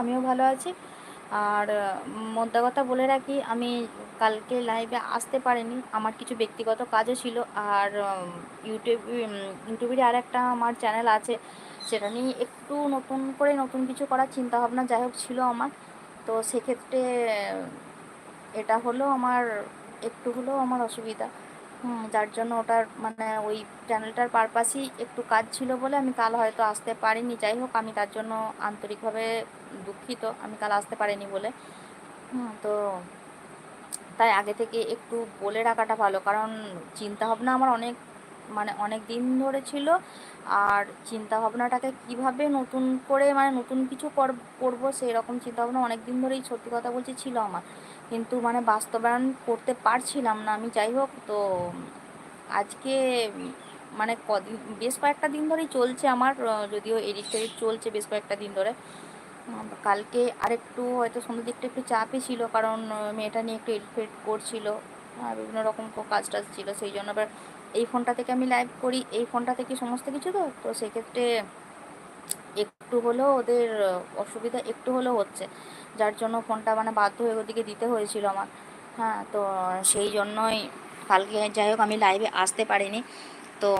আমিও ভালো আছি। আর মোদ্দা কথা বলে রাখি, আমি কালকে লাইভে আসতে পারিনি, আমার কিছু ব্যক্তিগত কাজও ছিল। আর ইউটিউব ইউটিউবের আর একটা আমার চ্যানেল আছে, সেটা নিয়ে একটু নতুন করে নতুন কিছু করার চিন্তাভাবনা যাই হোক ছিল আমার। তো সেক্ষেত্রে এটা হলো আমার, একটু হলেও আমার অসুবিধা। যার জন্য ওটার মানে ওই চ্যানেলটার পারপাসই একটু কাজ ছিল বলে আমি কাল হয়তো আসতে পারিনি। যাই হোক, আমি তার জন্য আন্তরিকভাবে দুঃখিত, আমি কাল আসতে পারিনি বলে। তো তাই আগে থেকে একটু বলে রাখাটা ভালো, কারণ চিন্তাভাবনা আমার অনেক মানে অনেক দিন ধরে ছিল। আর চিন্তাভাবনাটাকে কীভাবে নতুন করে মানে নতুন কিছু করব সেই রকম চিন্তাভাবনা অনেক দিন ধরেই, সত্যি কথা বলছি, ছিল আমার। কিন্তু মানে বাস্তবায়ন করতে পারছিলাম না, আমি যাই হোক তো আজকে মানে কদিন, বেশ কয়েকটা দিন ধরেই চলছে আমার যদিও এডিট টেডিট চলছে বেশ কয়েকটা দিন ধরে। কালকে আরেকটু হয়তো সন্ধ্যের দিকটা একটু চাপই ছিল কারণ মেয়েটা নিয়ে একটু এডিট ফেডিট করছিল বিভিন্ন রকম কাজ টাজ ছিল, সেই জন্য আবার এই ফোনটা থেকে আমি লাইভ করি। এই ফোনটা থেকে সমস্ত কিছু তো তো সেক্ষেত্রে একটু হলেও ওদের অসুবিধা একটু হলেও হচ্ছে। যার জন্য ফোনটা মানে বাধ্য হয়ে ওদিকে দিতে হয়েছিল আমার। হ্যাঁ তো সেই জন্যই কালকে যাই হোক আমি লাইভে আসতে পারিনি। তো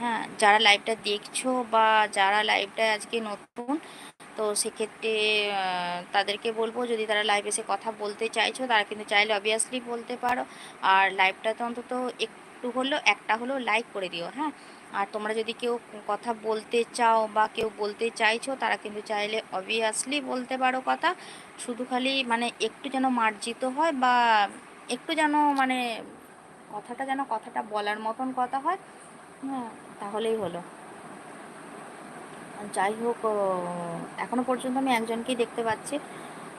হ্যাঁ যারা লাইভটা দেখছ বা যারা লাইভটা আজকে নতুন, তো সেক্ষেত্রে তাদেরকে বলব যদি তারা লাইভ এসে কথা বলতে চাইছো, তারা কিন্তু চাইলে অবভিয়াসলি বলতে পারো। আর লাইভটাতে অন্তত একটু হলেও, একটা হলেও লাইক করে দিও। হ্যাঁ আর তোমরা যদি কেউ কথা বলতে চাও বা কেউ বলতে চাইছো, তারা কিন্তু চাইলে অবভিয়াসলি বলতে পারো কথা। শুধু খালি মানে একটু যেন মার্জিত হয় বা একটু যেন মানে কথাটা যেন কথাটা বলার মতন কথা হয় হ্যাঁ তাহলেই হলো। যাই হোক এখনও পর্যন্ত আমি একজনকেই দেখতে পাচ্ছি।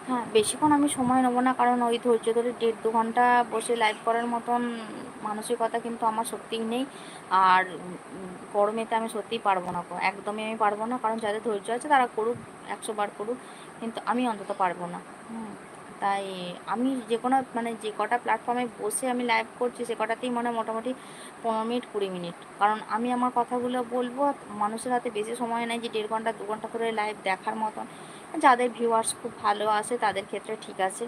হ্যাঁ বেশিক্ষণ আমি সময় নেব না, কারণ ওই ধৈর্য ধরে দেড় দু ঘণ্টা বসে লাইভ করার মতন মানসিকতা কিন্তু আমার সত্যিই নেই। আর গরমেতে আমি সত্যিই পারব না একদমই আমি পারব না, কারণ যাদের ধৈর্য আছে তারা করুক, একশো বার করুক, কিন্তু আমি অন্তত পারব না। তাই আমি যে কোনো মানে যে কটা প্ল্যাটফর্মে বসে আমি লাইভ করছি, সে কটাতেই মানে মোটামুটি পনেরো মিনিট, কুড়ি মিনিট। কারণ আমি আমার কথাগুলো বলব, মানুষের হাতে বেশি সময় নেই যে দেড় ঘণ্টা, দু ঘণ্টা করে লাইভ দেখার মতন। যাদের ভিউয়ার্স খুব ভালো আসে তাদের ক্ষেত্রে ঠিক আছে।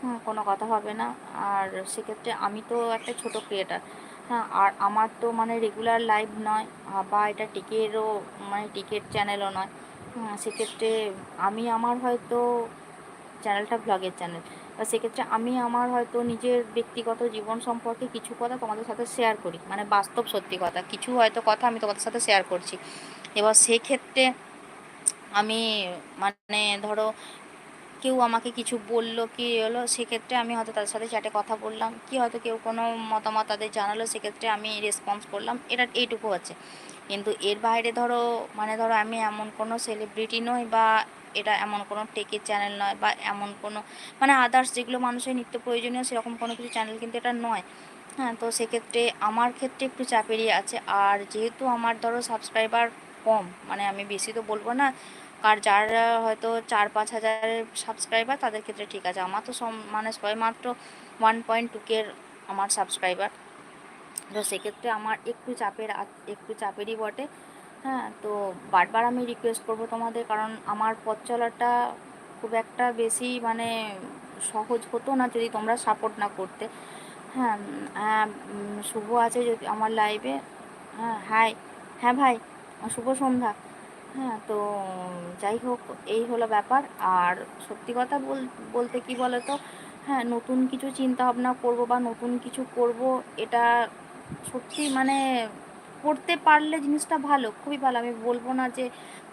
হ্যাঁ কোনো কথা হবে না। আর সেক্ষেত্রে আমি তো একটা ছোট ক্রিয়েটার হ্যাঁ আর আমার তো মানে রেগুলার লাইভ নয় বা এটা টিকেরও মানে টিকেট চ্যানেলও নয়। সেক্ষেত্রে আমি আমার হয়তো চ্যানেলটা ব্লগের চ্যানেল বা সেক্ষেত্রে আমি আমার হয়তো নিজের ব্যক্তিগত জীবন সম্পর্কে কিছু কথা তোমাদের সাথে শেয়ার করি। মানে বাস্তব সত্যি কথা। কিছু হয়তো কথা আমি তোমাদের সাথে শেয়ার করছি। এবার সেক্ষেত্রে আমি মানে ধরো কেউ আমাকে কিছু বলল কি হলো, সেক্ষেত্রে আমি হয়তো তাদের সাথে চ্যাটে কথা বললাম। কি হয়তো কেউ কোনো মতামত তাদের জানালো, সেক্ষেত্রে আমি রেসপন্স করলাম। এটা এইটুকু হচ্ছে। কিন্তু এর বাইরে ধরো মানে ধরো আমি এমন কোনো সেলিব্রিটি নই বা এটা এমন কোনো টেকের চ্যানেল নয় বা এমন কোনো মানে আদার্স যেগুলো মানুষের নিত্য প্রয়োজনীয় সেরকম কোনো কিছু চ্যানেল কিন্তু এটা নয়। হ্যাঁ তো সেক্ষেত্রে আমার ক্ষেত্রে একটু চাপেরই আছে। আর যেহেতু আমার ধরো সাবস্ক্রাইবার কম মানে আমি বেশি তো বলব না আর যারা হয়তো চার পাঁচ হাজারের সাবস্ক্রাইবার তাদের ক্ষেত্রে ঠিক আছে। আমার তো মানে মাত্র ওয়ান পয়েন্ট টুকের আমার সাবস্ক্রাইবার তো সেক্ষেত্রে আমার একটু চাপের একটু চাপেরই বটে। হ্যাঁ তো বারবার আমি রিকোয়েস্ট করব তোমাদের, কারণ আমার পথ চলাটা খুব একটা বেশি মানে সহজ হতো না যদি তোমরা সাপোর্ট না করতে। হ্যাঁ হ্যাঁ শুভ আছে যদি আমার লাইভে হ্যাঁ হাই হ্যাঁ ভাই, শুভ সন্ধ্যা। হ্যাঁ তো যাই হোক, এই হলো ব্যাপার। আর সত্যি কথা বল, বলতে কি বলো তো হ্যাঁ নতুন কিছু চিন্তা ভাবনা করব বা নতুন কিছু করব, এটা সত্যি মানে করতে পারলে জিনিসটা ভালো, খুবই ভালো। আমি বলব না যে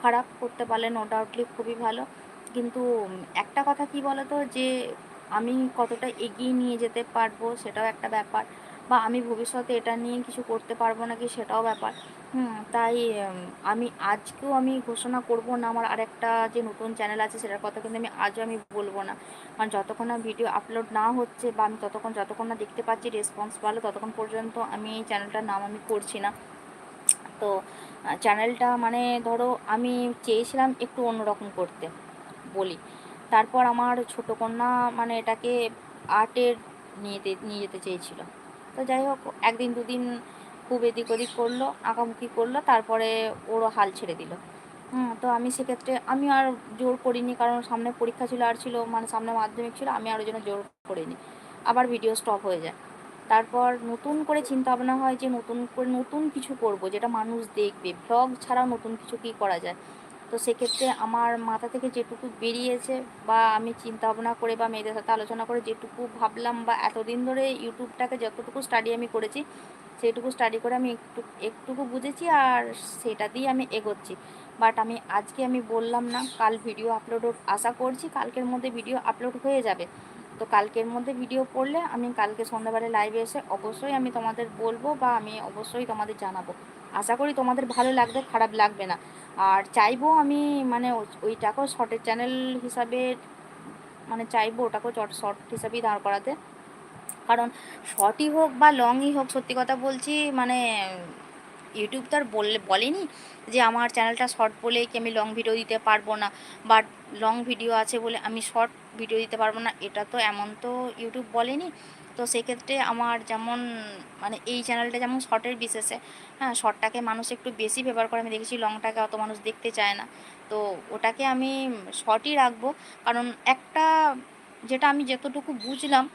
খারাপ করতে পারলে নো ডাউটলি খুবই ভালো। কিন্তু একটা কথা কি বলো তো যে আমি কতটা এগিয়ে নিয়ে যেতে পারব সেটাও একটা ব্যাপার। বা আমি ভবিষ্যতে এটা নিয়ে কিছু করতে পারব নাকি সেটাও ব্যাপার। হুম, তাই আমি আজকেও আমি ঘোষণা করব না, আমার আরেকটা যে নতুন চ্যানেল আছে সেটার কথা কিন্তু আমি আজও আমি বলব না। কারণ যতক্ষণ না ভিডিও আপলোড না হচ্ছে বা আমি ততক্ষণ, যতক্ষণ না দেখতে পাচ্ছি রেসপন্স ভালো, ততক্ষণ পর্যন্ত আমি এই চ্যানেলটার নাম আমি করছি না। তো চ্যানেলটা মানে ধরো আমি চেয়েছিলাম একটু অন্যরকম করতে, বলি। তারপর আমার ছোটো কন্যা মানে এটাকে আর্টের নিয়ে নিয়ে যেতে চেয়েছিল। তো যাই হোক, একদিন দুদিন খুব এদিক ওদিক করল আঁকামুখি করল, তারপরে ওরও হাল ছেড়ে দিল। তো আমি সেক্ষেত্রে, আমি আর জোর করিনি, কারণ সামনে পরীক্ষা ছিল আর ছিল মানে সামনে মাধ্যমিক ছিল, আমি আর ওই জন্য জোর করিনি। আবার ভিডিও স্টপ হয়ে যায়। তারপর নতুন করে চিন্তা ভাবনা হয় যে, নতুন করে নতুন কিছু করব, যেটা মানুষ দেখবে। ভ্লগ ছাড়াও নতুন কিছু কী করা যায়? তো সেক্ষেত্রে আমার মাথা থেকে যেটুকু বেরিয়েছে বা আমি চিন্তা ভাবনা করে বা মেয়েদের সাথে আলোচনা করে যেটুকু ভাবলাম বা এতদিন ধরে ইউটিউবটাকে যতটুকু স্টাডি আমি করেছি সেইটুকু স্টাডি করে আমি একটু, একটুকু বুঝেছি আর সেটা দিয়ে আমি এগোচ্ছি। বাট আমি আজকে আমি বললাম না, কাল ভিডিও আপলোড আশা করছি কালকের মধ্যে ভিডিও আপলোড হয়ে যাবে। তো কালকের মধ্যে ভিডিও পড়লে আমি কালকে সন্ধ্যাবেলায় লাইভে এসে অবশ্যই আমি তোমাদের বলব বা আমি অবশ্যই তোমাদের জানাব। আশা করি তোমাদের ভালো লাগবে, খারাপ লাগবে না। আর চাইব আমি মানে ওইটাকেও শর্টের চ্যানেল হিসাবে মানে চাইব ওটাকেও শর্ট হিসাবেই দাঁড় করাতে। কারণ শর্টই হোক বা লংই হোক, সত্যি কথা বলছি মানে ইউটিউব তো আর বললে, বলেনি যে আমার চ্যানেলটা শর্ট বলে কি আমি লং ভিডিও দিতে পারব না। বাট লং ভিডিও আছে বলে আমি শর্ট ভিডিও দিতে পারব না, এটা তো এমন তো ইউটিউব বলেনি। তো সেক্ষেত্রে আমার যেমন মানে এই চ্যানেলটা যেমন শর্টের বিশেষে হ্যাঁ শর্টটাকে মানুষ একটু বেশি ব্যবহার করে। আমি দেখেছি লংটাকে অত মানুষ দেখতে চায় না। তো ওটাকে আমি শর্টই রাখব। কারণ একটা, যেটা আমি যতটুকু বুঝলাম,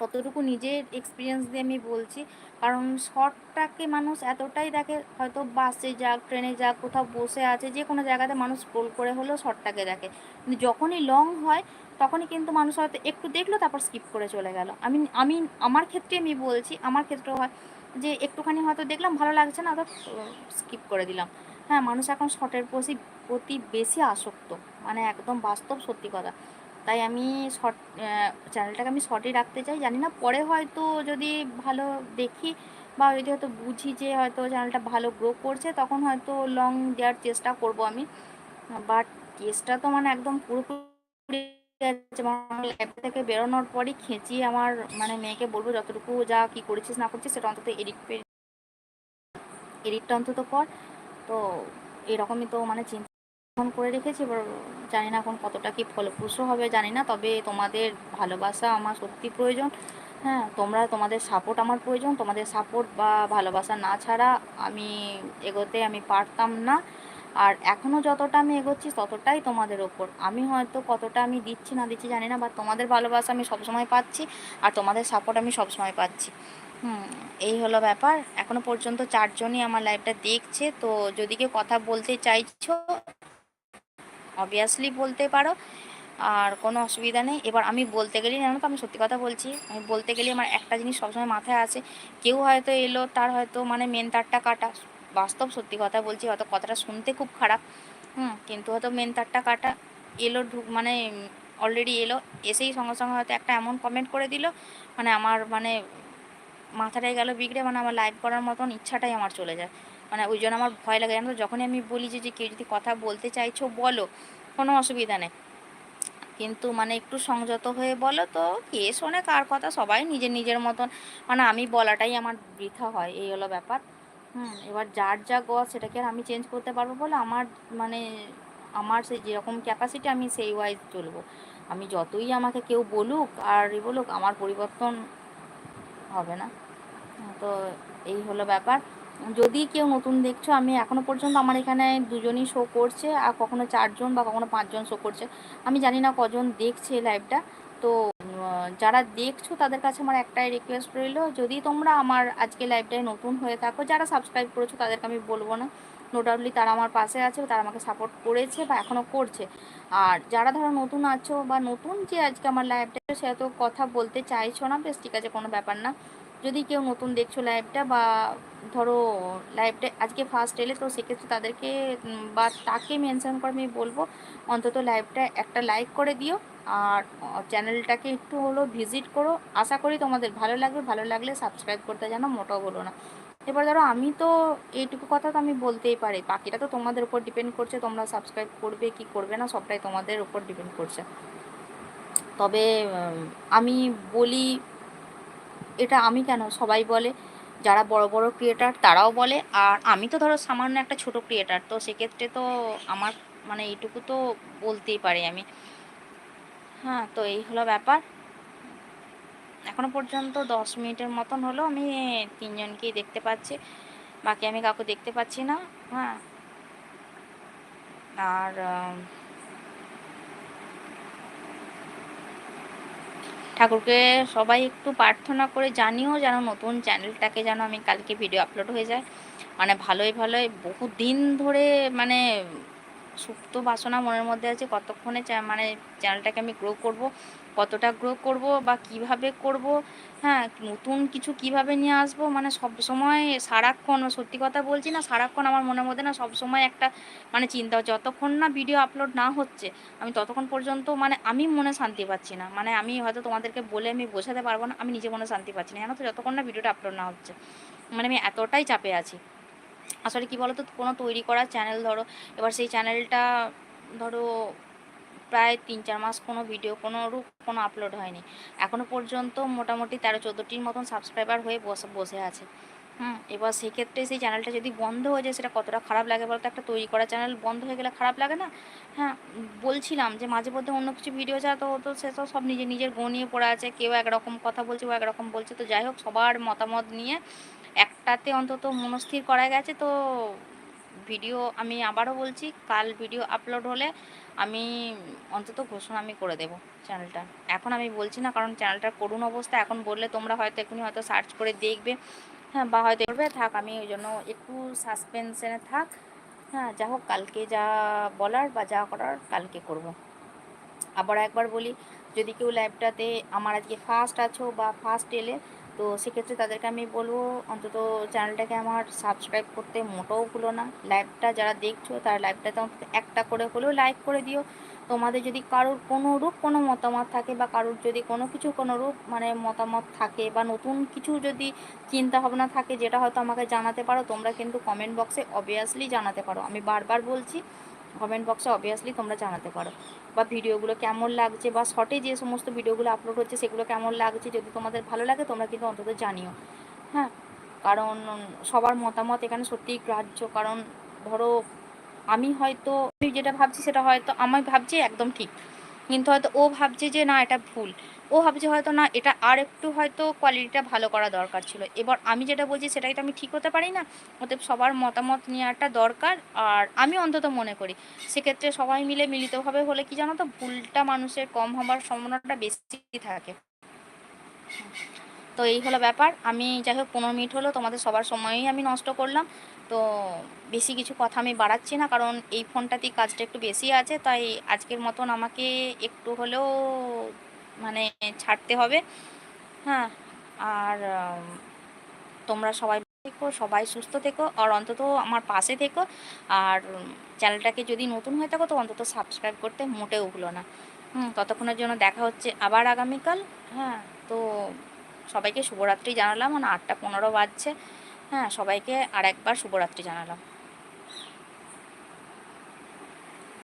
ততটুকু নিজের এক্সপিরিয়েন্স দিয়ে আমি বলছি। কারণ শর্টটাকে মানুষ এতটাই দেখে, হয়তো বাসে যাক, ট্রেনে যাক, কোথাও বসে আছে যে কোনো জায়গাতে মানুষ স্ক্রোল করে হলেও শর্টটাকে দেখে। কিন্তু যখনই লং হয় তখনই কিন্তু মানুষ হয়তো একটু দেখল, তারপর স্কিপ করে চলে গেল। আমি আমি আমার ক্ষেত্রে আমি বলছি, আমার ক্ষেত্রে হয় যে একটুখানি হয়তো দেখলাম, ভালো লাগছে না তো স্কিপ করে দিলাম। হ্যাঁ মানুষ এখন শর্টের প্রতি প্রতি বেশি আসক্ত মানে একদম বাস্তব সত্যি কথা। তাই আমি শর্ট চ্যানেলটাকে আমি শর্টই রাখতে চাই। জানি না, পরে হয়তো যদি ভালো দেখি বা যদি হয়তো বুঝি যে হয়তো চ্যানেলটা ভালো গ্রো করছে, তখন হয়তো লং দেওয়ার চেষ্টা করব আমি। বাট কেসটা তো মানে একদম পুরোপুরি লাইফ থেকে বেরোনোর পরই খেঁচিয়ে আমার মানে মেয়েকে বলব, যতটুকু যা কি করেছিস না করছিস, সেটা অন্তত এডিট এডিটটা অন্তত কর। তো এরকমই তো মানে চিন্তা করে রেখেছি। এবার জানি না এখন কতটা কি ফলপ্রসূ হবে, জানি না। তবে তোমাদের ভালোবাসা আমার সত্যি প্রয়োজন। হ্যাঁ তোমরা তোমাদের সাপোর্ট আমার প্রয়োজন। তোমাদের সাপোর্ট বা ভালোবাসা না ছাড়া আমি এগোতে আমি পারতাম না। আর এখনও যতটা আমি এগোচ্ছি ততটাই তোমাদের ওপর। আমি হয়তো কতটা আমি দিচ্ছি না দিচ্ছি জানি না বা তোমাদের ভালোবাসা আমি সবসময় পাচ্ছি আর তোমাদের সাপোর্ট আমি সবসময় পাচ্ছি। হুম, এই হলো ব্যাপার। এখনও পর্যন্ত চারজনই আমার লাইভটা দেখছে, তো যদি কেউ কথা বলতে চাইছো অবভিয়াসলি বলতে পারো। আর কোনো অসুবিধা নেই। এবার আমি বলতে গেলেই, জানো তো আমি সত্যি কথা বলছি, আমি বলতে গেলে আমার একটা জিনিস সবসময় মাথায় আছে কেউ হয়তো এলো, তার হয়তো মানে মেন তারটা কাটা। বাস্তব সত্যি কথা বলছি, হয়তো কথাটা শুনতে খুব খারাপ। হুম, কিন্তু হয়তো মেন তারটা কাটা এলো, ঢুক মানে অলরেডি এলো, এসেই সঙ্গে সঙ্গে হয়তো একটা এমন কমেন্ট করে দিল মানে আমার মানে মাথাটাই গেল বিগড়ে মানে আমার লাইভ করার মতন ইচ্ছাটাই আমার চলে যায়। মানে ওই জন্য আমার ভয় লাগে, জানো যখনই আমি বলি যে কেউ যদি কথা বলতে চাইছো, বলো, কোনো অসুবিধা নেই। কিন্তু মানে একটু সংযত হয়ে বলো তো, কে শোনে, কার কথা? সবাই নিজের নিজের মতন। মানে আমি বলাটাই আমার বৃথা হয়, এই হলো ব্যাপার। হুম, এবার যার যা গছ সেটাকে আর আমি চেঞ্জ করতে পারব বলে আমার মানে আমার সেই যেরকম ক্যাপাসিটি আমি সেই ওয়াইজ চলবো। আমি যতই আমাকে কেউ বলুক আর ই বলুক, আমার পরিবর্তন হবে না। তো এই হলো ব্যাপার। যদি কেউ নতুন দেখছ, আমি এখনও পর্যন্ত আমার এখানে দুজনই শো করছে, আর কখনো চারজন বা কখনো পাঁচজন শো করছে। আমি জানি না কজন দেখছে লাইভটা তো যারা দেখছ তাদের কাছে আমার একটাই রিকোয়েস্ট রইল, যদি তোমরা আমার আজকে লাইভটায় নতুন হয়ে থাকো, যারা সাবস্ক্রাইব করেছ তাদেরকে আমি বলব না। নো ডাউটলি তারা আমার পাশে আছে তারা আমাকে সাপোর্ট করেছে বা এখনও করছে। আর যারা ধরো নতুন আছো বা নতুন যে আজকে আমার লাইভটা সে তো কথা বলতে চাইছো না, বেশ ঠিক আছে, কোনো ব্যাপার না। যদি কেউ নতুন দেখছ লাইভটা বা ধরো লাইভটা আজকে ফার্স্ট এলে, তো সেক্ষেত্রে তাদেরকে বা তাকে মেনশন করে আমি বলব, অন্তত লাইভটা একটা লাইক করে দিও। আর চ্যানেলটাকে একটু হলো ভিজিট করো। আশা করি তোমাদের ভালো লাগবে। ভালো লাগলে সাবস্ক্রাইব করতে জানো মোটাও বলো না। এবার ধরো আমি তো এইটুকু কথা তো আমি বলতেই পারি। বাকিটা তো তোমাদের উপর ডিপেন্ড করছে, তোমরা সাবস্ক্রাইব করবে কি করবে না, সবটাই তোমাদের উপর ডিপেন্ড করছে। তবে আমি বলি, এটা আমি কেন সবাই বলে? যারা বড় বড় ক্রিয়েটার তারাও বলে। আর আমি তো ধরো সামান্য একটা ছোট ক্রিয়েটার তো সেক্ষেত্রে তো আমার মানে এইটুকু তো বলতেই পারি আমি। হ্যাঁ তো এই হলো ব্যাপার। এখনও পর্যন্ত দশ মিনিটের মতন হলো, আমি তিনজনকেই দেখতে পাচ্ছি। বাকি আমি কাউকে দেখতে পাচ্ছি না হ্যাঁ। আর ঠাকুরকে সবাই একটু প্রার্থনা করে জানিও যেন নতুন চ্যানেলটাকে যেন আমি কালকে ভিডিও আপলোড হয়ে যায়। মানে ভালোই ভালোই। বহু দিন ধরে মানে সুপ্ত বাসনা মনের মধ্যে আছে, কতক্ষণে মানে চ্যানেলটাকে আমি গ্রো করব, কতটা গ্রো করব বা কীভাবে করব হ্যাঁ নতুন কিছু কীভাবে নিয়ে আসব মানে সব সময় সারাক্ষণ, সত্যি কথা বলছি না, সারাক্ষণ আমার মনের মধ্যে না সব সময় একটা মানে চিন্তা হচ্ছে। যতক্ষণ না ভিডিও আপলোড না হচ্ছে, আমি ততক্ষণ পর্যন্ত মানে আমি মনে শান্তি পাচ্ছি না। মানে আমি হয়তো তোমাদেরকে বলে আমি বোঝাতে পারব না, আমি নিজে মনে শান্তি পাচ্ছি না। জানো তো, যতক্ষণ না ভিডিওটা আপলোড না হচ্ছে মানে আমি এতটাই চাপে আছি। আসলে কি বলতো? কোনো তৈরি করা চ্যানেল ধরো, এবার সেই চ্যানেলটা ধরো প্রায় তিন চার মাস কোনো ভিডিও কোনো রূপ, কোনো আপলোড হয়নি। এখনও পর্যন্ত মোটামুটি তেরো চোদ্দোটির মতন সাবস্ক্রাইবার হয়ে বসে বসে আছে। হুম, এবার সেক্ষেত্রে সেই চ্যানেলটা যদি বন্ধ হয়ে যায়, সেটা কতটা খারাপ লাগে বলতো? একটা তৈরি করা চ্যানেল বন্ধ হয়ে গেলে খারাপ লাগে না? হ্যাঁ বলছিলাম যে মাঝে মধ্যে অন্য কিছু ভিডিও ছাড়া তো ও তো সে তো সব নিজে, নিজের গো নিয়ে পড়ে আছে। কেউ একরকম কথা বলছে ও একরকম বলছে। তো যাই হোক, সবার মতামত নিয়ে একটাতে অন্তত মনস্থির করা গেছে। তো ভিডিও আমি আবারও বলছি, কাল ভিডিও আপলোড হলে আমি অন্তত ঘোষণা আমি করে দেব চ্যানেলটা এখন আমি বলছি না, কারণ চ্যানেলটার করুণ অবস্থা। এখন বললে তোমরা হয়তো এখনই হয়তো সার্চ করে দেখবে হ্যাঁ বা হয়তো করবে। থাক, আমি ওই জন্য একটু সাসপেন্সনে থাক। হ্যাঁ যা হোক, কালকে যা বলার বা যা করার কালকে করব। আবার একবার বলি, যদি কেউ লাইভটাতে আমার আজকে ফার্স্ট আছো বা ফার্স্ট এলে তো সেক্ষেত্রে তাদেরকে আমি বলব, অন্তত চ্যানেলটাকে আমার সাবস্ক্রাইব করতে মোটেও ভুলো না। লাইভটা যারা দেখছ, তার লাইভটাতে অন্তত একটা করে হলেও লাইক করে দিও। তোমাদের যদি কারোর কোনো রূপ, কোনো মতামত থাকে বা কারোর যদি কোনো কিছু, কোনো রূপ মানে মতামত থাকে বা নতুন কিছু যদি চিন্তা ভাবনা থাকে যেটা হয়তো আমাকে জানাতে পারো, তোমরা কিন্তু কমেন্ট বক্সে অবভিয়াসলি জানাতে পারো। আমি বারবার বলছি কমেন্ট বক্সে অবভিয়াসলি তোমরা জানাতে পারো। বা ভিডিওগুলো কেমন লাগছে বা শর্টে যে সমস্ত ভিডিওগুলো আপলোড হচ্ছে সেগুলো কেমন লাগছে যদি তোমাদের ভালো লাগে তোমরা কিন্তু অন্তত জানিও। হ্যাঁ? কারণ সবার মতামত এখানে সত্যিই গ্রাহ্য। কারণ ধরো আমি হয়তো আমি যেটা ভাবছি সেটা হয়তো আমি ভাবছি একদম ঠিক। কিন্তু হয়তো ও ভাবছে যে না, এটা ভুল। ও ভাবছে হয়তো না, এটা আর একটু হয়তো কোয়ালিটিটা ভালো করা দরকার ছিল। এবার আমি যেটা বলছি সেটাই তো আমি ঠিক হতে পারি না, অতএব সবার মতামত নেওয়াটা দরকার আর আমি অন্তত মনে করি। সেক্ষেত্রে সবাই মিলে মিলিতভাবে হলে কি জানো তো, ভুলটা মানুষের কম হবার সম্ভাবনাটা বেশি থাকে। তো এই হলো ব্যাপার। আমি যাই হোক, পনেরো মিনিট হলো, তোমাদের সবার সময়ই আমি নষ্ট করলাম। তো বেশি কিছু কথা আমি বাড়াচ্ছি না, কারণ এই ফোনটাতেই কাজটা একটু বেশি আছে, তাই আজকের মতন আমাকে একটু হলেও মানে ছাড়তে হবে। হ্যাঁ আর তোমরা সবাই থেকো, সবাই সুস্থ থেকো, আর অন্তত আমার পাশে থেকো। আর চ্যানেলটাকে যদি নতুন হয়ে থাকো, তো অন্তত সাবস্ক্রাইব করতে মোটেও ভুলো না। হুম, ততক্ষণের জন্য দেখা হচ্ছে আবার আগামীকাল। হ্যাঁ তো সবাইকে শুভরাত্রি জানালাম। মানে আটটা পনেরো বাজছে। হ্যাঁ সবাইকে আর একবার শুভরাত্রি জানালাম।